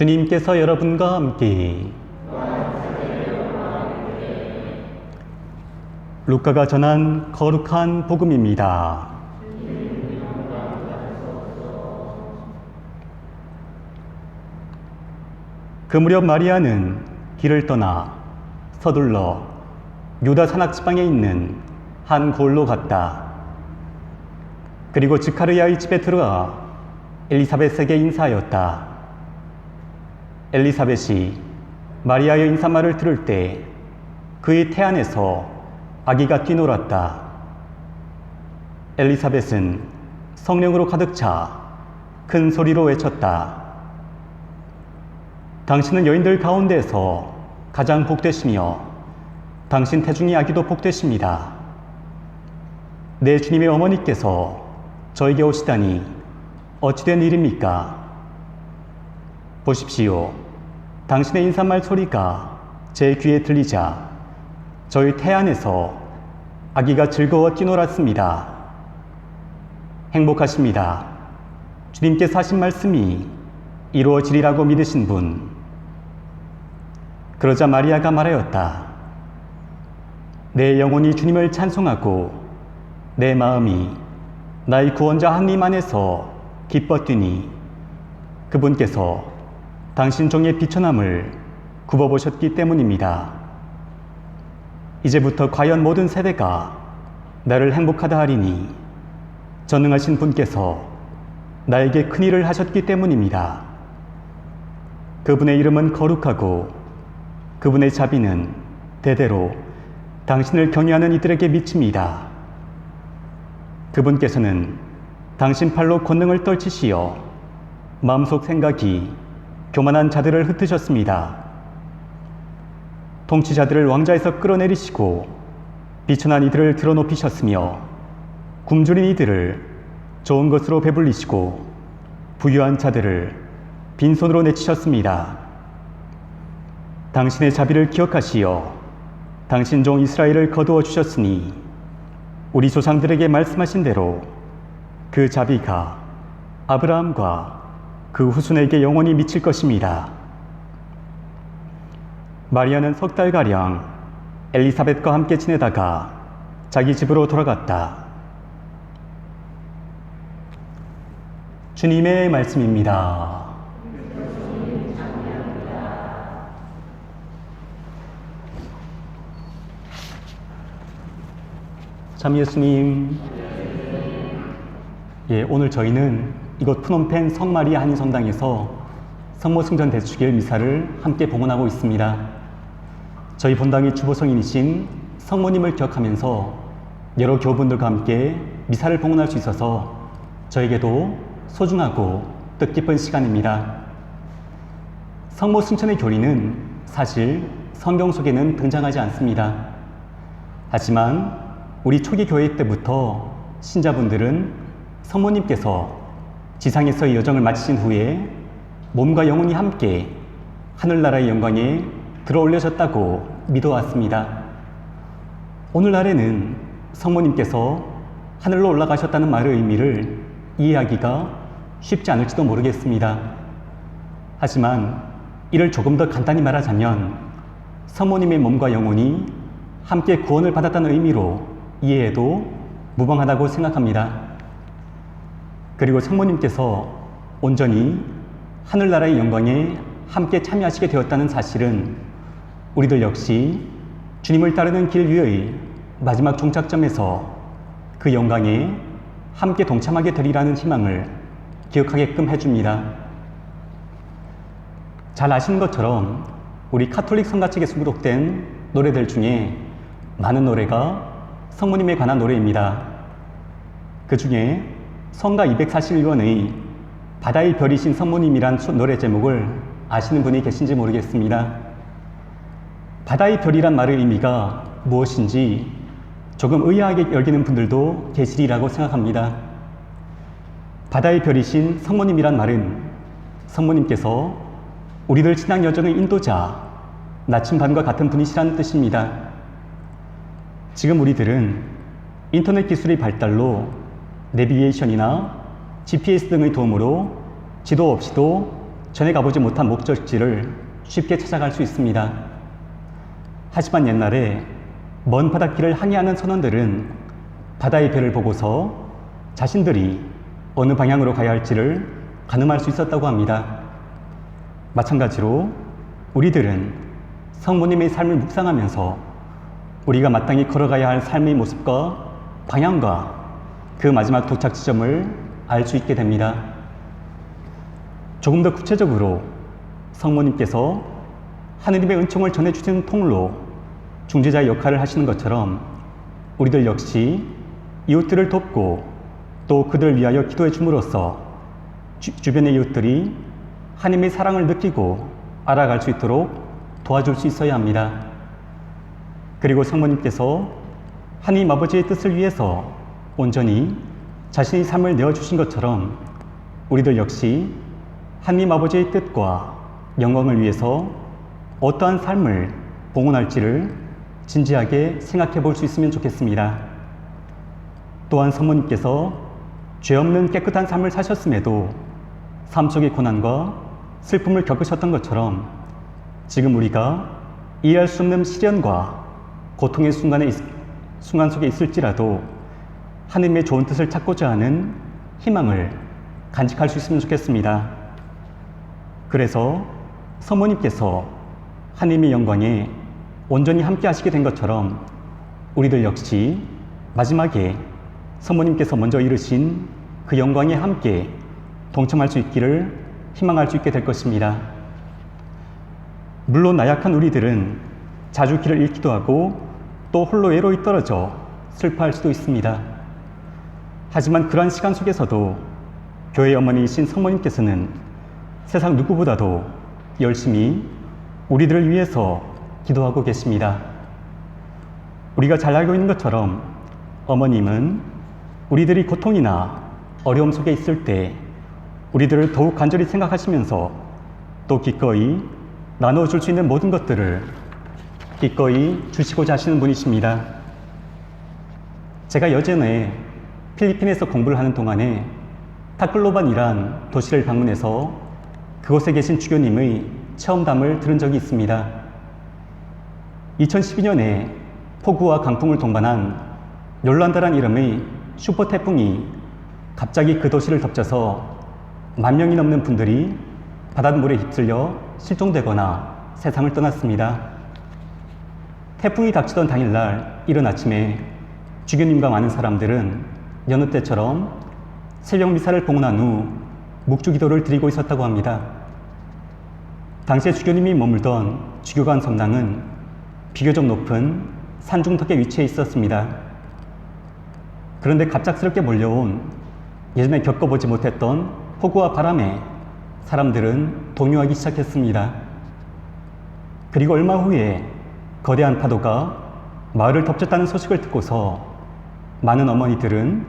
주님께서 여러분과 함께 루카가 전한 거룩한 복음입니다. 그 무렵 마리아는 길을 떠나 서둘러 유다 산악 지방에 있는 한 골로 갔다. 그리고 지카르야의 집에 들어가 엘리사벳에게 인사하였다. 엘리사벳이 마리아의 인사말을 들을 때 그의 태 안에서 아기가 뛰놀았다. 엘리사벳은 성령으로 가득 차 큰 소리로 외쳤다. 당신은 여인들 가운데서 가장 복되시며 당신 태중의 아기도 복되십니다. 내 주님의 어머니께서 저에게 오시다니 어찌된 일입니까? 보십시오. 당신의 인사말 소리가 제 귀에 들리자 저희 태 안에서 아기가 즐거워 뛰놀았습니다. 행복하십니다. 주님께서 하신 말씀이 이루어지리라고 믿으신 분. 그러자 마리아가 말하였다. 내 영혼이 주님을 찬송하고 내 마음이 나의 구원자 하나님 안에서 기뻐 뛰니 그분께서 당신 종의 비천함을 굽어보셨기 때문입니다. 이제부터 과연 모든 세대가 나를 행복하다 하리니 전능하신 분께서 나에게 큰 일을 하셨기 때문입니다. 그분의 이름은 거룩하고 그분의 자비는 대대로 당신을 경외하는 이들에게 미칩니다. 그분께서는 당신 팔로 권능을 떨치시어 마음속 생각이 교만한 자들을 흩으셨습니다. 통치자들을 왕자에서 끌어내리시고 비천한 이들을 드러높이셨으며 굶주린 이들을 좋은 것으로 배불리시고 부유한 자들을 빈손으로 내치셨습니다. 당신의 자비를 기억하시어 당신 종 이스라엘을 거두어 주셨으니 우리 조상들에게 말씀하신 대로 그 자비가 아브라함과 그 후손에게 영원히 미칠 것입니다. 마리아는 석 달가량 엘리사벳과 함께 지내다가 자기 집으로 돌아갔다. 주님의 말씀입니다. 참 예수님, 예, 오늘 저희는 이곳 푸놈펜 성마리아 한인성당에서 성모 승전 대축일 미사를 함께 봉헌하고 있습니다. 저희 본당의 주보성인이신 성모님을 기억하면서 여러 교우분들과 함께 미사를 봉헌할 수 있어서 저에게도 소중하고 뜻깊은 시간입니다. 성모 승천의 교리는 사실 성경 속에는 등장하지 않습니다. 하지만 우리 초기 교회 때부터 신자분들은 성모님께서 지상에서의 여정을 마치신 후에 몸과 영혼이 함께 하늘나라의 영광에 들어올려졌다고 믿어왔습니다. 오늘날에는 성모님께서 하늘로 올라가셨다는 말의 의미를 이해하기가 쉽지 않을지도 모르겠습니다. 하지만 이를 조금 더 간단히 말하자면 성모님의 몸과 영혼이 함께 구원을 받았다는 의미로 이해해도 무방하다고 생각합니다. 그리고 성모님께서 온전히 하늘나라의 영광에 함께 참여하시게 되었다는 사실은 우리들 역시 주님을 따르는 길 위의 마지막 종착점에서 그 영광에 함께 동참하게 되리라는 희망을 기억하게끔 해줍니다. 잘 아시는 것처럼 우리 카톨릭 성가 책에 수록된 노래들 중에 많은 노래가 성모님에 관한 노래입니다. 그 중에 성가 241번의 바다의 별이신 성모님이란 노래 제목을 아시는 분이 계신지 모르겠습니다. 바다의 별이란 말의 의미가 무엇인지 조금 의아하게 여기는 분들도 계시리라고 생각합니다. 바다의 별이신 성모님이란 말은 성모님께서 우리들 신앙 여정의 인도자, 나침반과 같은 분이시라는 뜻입니다. 지금 우리들은 인터넷 기술의 발달로 내비게이션이나 GPS 등의 도움으로 지도 없이도 전에 가보지 못한 목적지를 쉽게 찾아갈 수 있습니다. 하지만 옛날에 먼 바닷길을 항해하는 선원들은 바다의 별을 보고서 자신들이 어느 방향으로 가야 할지를 가늠할 수 있었다고 합니다. 마찬가지로 우리들은 성모님의 삶을 묵상하면서 우리가 마땅히 걸어가야 할 삶의 모습과 방향과 그 마지막 도착 지점을 알 수 있게 됩니다. 조금 더 구체적으로 성모님께서 하느님의 은총을 전해주시는 통로, 중재자의 역할을 하시는 것처럼 우리들 역시 이웃들을 돕고 또 그들을 위하여 기도해 줌으로써 주, 주변의 이웃들이 하나님의 사랑을 느끼고 알아갈 수 있도록 도와줄 수 있어야 합니다. 그리고 성모님께서 하나님 아버지의 뜻을 위해서 온전히 자신의 삶을 내어주신 것처럼 우리들 역시 하나님 아버지의 뜻과 영광을 위해서 어떠한 삶을 봉헌할지를 진지하게 생각해 볼 수 있으면 좋겠습니다. 또한 성모님께서 죄 없는 깨끗한 삶을 사셨음에도 삶 속의 고난과 슬픔을 겪으셨던 것처럼 지금 우리가 이해할 수 없는 시련과 고통의 순간에 있, 순간 속에 있을지라도 하느님의 좋은 뜻을 찾고자 하는 희망을 간직할 수 있으면 좋겠습니다. 그래서 성모님께서 하느님의 영광에 온전히 함께 하시게 된 것처럼 우리들 역시 마지막에 성모님께서 먼저 이르신 그 영광에 함께 동참할 수 있기를 희망할 수 있게 될 것입니다. 물론 나약한 우리들은 자주 길을 잃기도 하고 또 홀로 외로이 떨어져 슬퍼할 수도 있습니다. 하지만 그러한 시간 속에서도 교회 어머니이신 성모님께서는 세상 누구보다도 열심히 우리들을 위해서 기도하고 계십니다. 우리가 잘 알고 있는 것처럼 어머님은 우리들이 고통이나 어려움 속에 있을 때 우리들을 더욱 간절히 생각하시면서 또 기꺼이 나눠줄 수 있는 모든 것들을 기꺼이 주시고자 하시는 분이십니다. 제가 여전에 필리핀에서 공부를 하는 동안에 타클로반이란 도시를 방문해서 그곳에 계신 주교님의 체험담을 들은 적이 있습니다. 2012년에 폭우와 강풍을 동반한 yor란다란 이름의 슈퍼 태풍이 갑자기 그 도시를 덮쳐서 만 명이 넘는 분들이 바닷물에 휩쓸려 실종되거나 세상을 떠났습니다. 태풍이 닥치던 당일날 이른 아침에 주교님과 많은 사람들은 여느 때처럼 새벽 미사를 봉헌한 후 묵주 기도를 드리고 있었다고 합니다. 당시에 주교님이 머물던 주교관 성당은 비교적 높은 산중턱에 위치해 있었습니다. 그런데 갑작스럽게 몰려온 예전에 겪어보지 못했던 폭우와 바람에 사람들은 동요하기 시작했습니다. 그리고 얼마 후에 거대한 파도가 마을을 덮쳤다는 소식을 듣고서 많은 어머니들은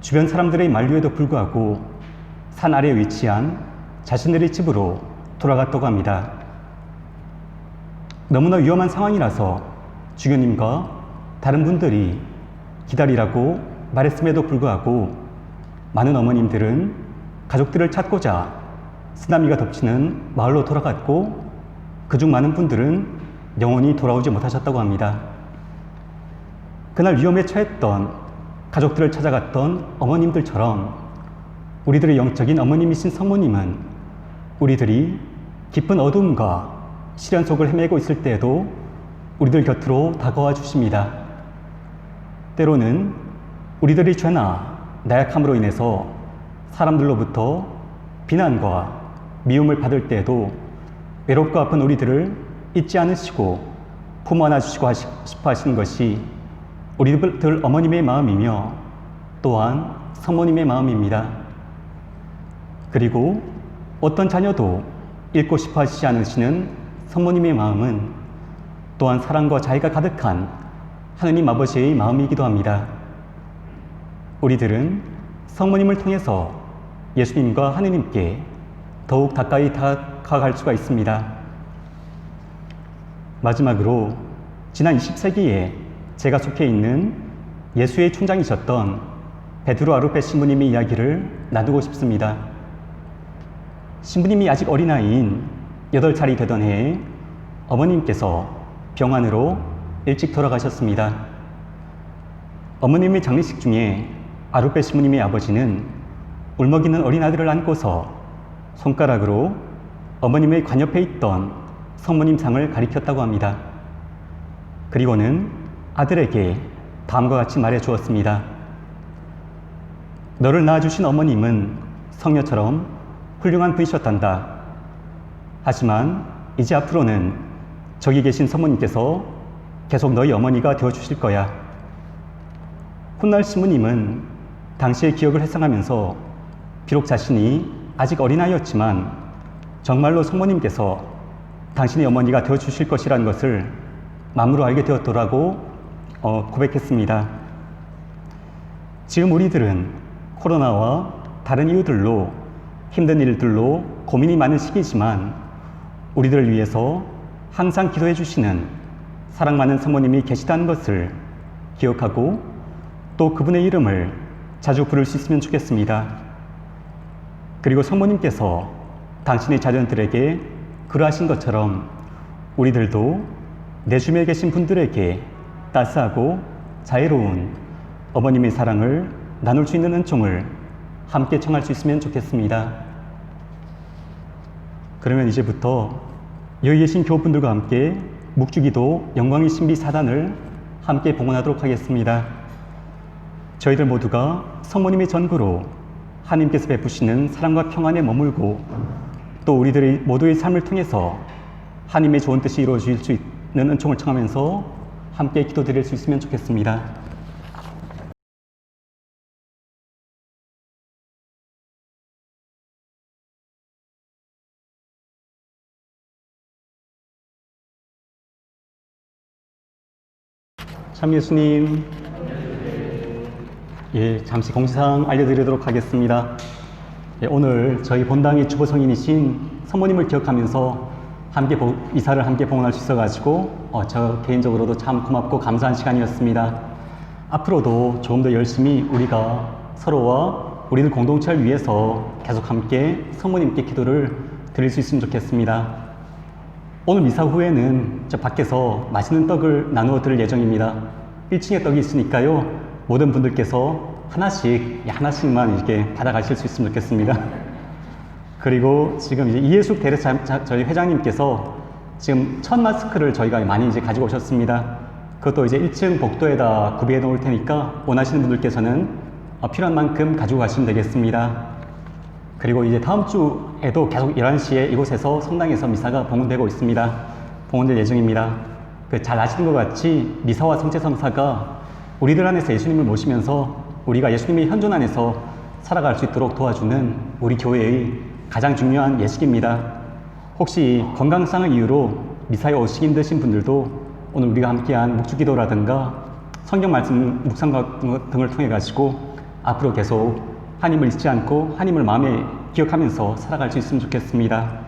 주변 사람들의 만류에도 불구하고 산 아래에 위치한 자신들의 집으로 돌아갔다고 합니다. 너무나 위험한 상황이라서 주교님과 다른 분들이 기다리라고 말했음에도 불구하고 많은 어머님들은 가족들을 찾고자 쓰나미가 덮치는 마을로 돌아갔고 그중 많은 분들은 영원히 돌아오지 못하셨다고 합니다. 그날 위험에 처했던 가족들을 찾아갔던 어머님들처럼 우리들의 영적인 어머님이신 성모님은 우리들이 깊은 어둠과 시련 속을 헤매고 있을 때에도 우리들 곁으로 다가와 주십니다. 때로는 우리들의 죄나 나약함으로 인해서 사람들로부터 비난과 미움을 받을 때에도 외롭고 아픈 우리들을 잊지 않으시고 품 안아주시고 싶어 하시는 것이 우리들 어머님의 마음이며 또한 성모님의 마음입니다. 그리고 어떤 자녀도 잃고 싶어 하시지 않으시는 성모님의 마음은 또한 사랑과 자애가 가득한 하느님 아버지의 마음이기도 합니다. 우리들은 성모님을 통해서 예수님과 하느님께 더욱 가까이 다가갈 수가 있습니다. 마지막으로 지난 20세기에 제가 속해 있는 예수의 촌장이셨던 베드로 아루페 신부님의 이야기를 나누고 싶습니다. 신부님이 아직 어린아이인 8살이 되던 해에 어머님께서 병환으로 일찍 돌아가셨습니다. 어머님의 장례식 중에 아루베 신부님의 아버지는 울먹이는 어린아들을 안고서 손가락으로 어머님의 관옆에 있던 성모님 상을 가리켰다고 합니다. 그리고는 아들에게 다음과 같이 말해 주었습니다. 너를 낳아주신 어머님은 성녀처럼 훌륭한 분이셨단다. 하지만 이제 앞으로는 저기 계신 성모님께서 계속 너희 어머니가 되어주실 거야. 훗날 신부님은 당시의 기억을 회상하면서 비록 자신이 아직 어린아이였지만 정말로 성모님께서 당신의 어머니가 되어주실 것이라는 것을 마음으로 알게 되었더라고 어, 고백했습니다. 지금 우리들은 코로나와 다른 이유들로 힘든 일들로 고민이 많은 시기지만 우리들을 위해서 항상 기도해 주시는 사랑 많은 성모님이 계시다는 것을 기억하고 또 그분의 이름을 자주 부를 수 있으면 좋겠습니다. 그리고 성모님께서 당신의 자녀들에게 그러하신 것처럼 우리들도 내 주변에 계신 분들에게 따스하고 자애로운 어머님의 사랑을 나눌 수 있는 은총을 함께 청할 수 있으면 좋겠습니다. 그러면 이제부터 여기 계신 교우분들과 함께 묵주기도 영광의 신비 사단을 함께 봉헌하도록 하겠습니다. 저희들 모두가 성모님의 전구로 하나님께서 베푸시는 사랑과 평안에 머물고 또 우리들의 모두의 삶을 통해서 하나님의 좋은 뜻이 이루어질 수 있는 은총을 청하면서 함께 기도 드릴 수 있으면 좋겠습니다. 참 예수님, 예, 잠시 공지사항 알려드리도록 하겠습니다. 예, 오늘 저희 본당의 주보 성인이신 성모님을 기억하면서 함께 보- 이사를 함께 봉헌할 수 있어가지고 어, 저 개인적으로도 참 고맙고 감사한 시간이었습니다. 앞으로도 조금 더 열심히 우리가 서로와 우리들 공동체를 위해서 계속 함께 성모님께 기도를 드릴 수 있으면 좋겠습니다. 오늘 미사 후에는 저 밖에서 맛있는 떡을 나누어 드릴 예정입니다. 1층에 떡이 있으니까요. 모든 분들께서 하나씩, 예, 하나씩만 이렇게 받아가실 수 있으면 좋겠습니다. 그리고 지금 이제 이해숙 대리사 자- 저희 회장님께서 지금 첫 마스크를 저희가 많이 이제 가지고 오셨습니다. 그것도 이제 1층 복도에다 구비해 놓을 테니까 원하시는 분들께서는 어, 필요한 만큼 가지고 가시면 되겠습니다. 그리고 이제 다음 주에도 계속 11시에 이곳에서 성당에서 미사가 봉헌되고 있습니다. 봉헌될 예정입니다. 그 잘 아시는 것 같이 미사와 성체성사가 우리들 안에서 예수님을 모시면서 우리가 예수님의 현존 안에서 살아갈 수 있도록 도와주는 우리 교회의 가장 중요한 예식입니다. 혹시 건강상을 이유로 미사에 오시기 힘드신 분들도 오늘 우리가 함께한 묵주기도라든가 성경 말씀 묵상 등을 통해 가지고 앞으로 계속 하나님을 잊지 않고 하나님을 마음에 기억하면서 살아갈 수 있으면 좋겠습니다.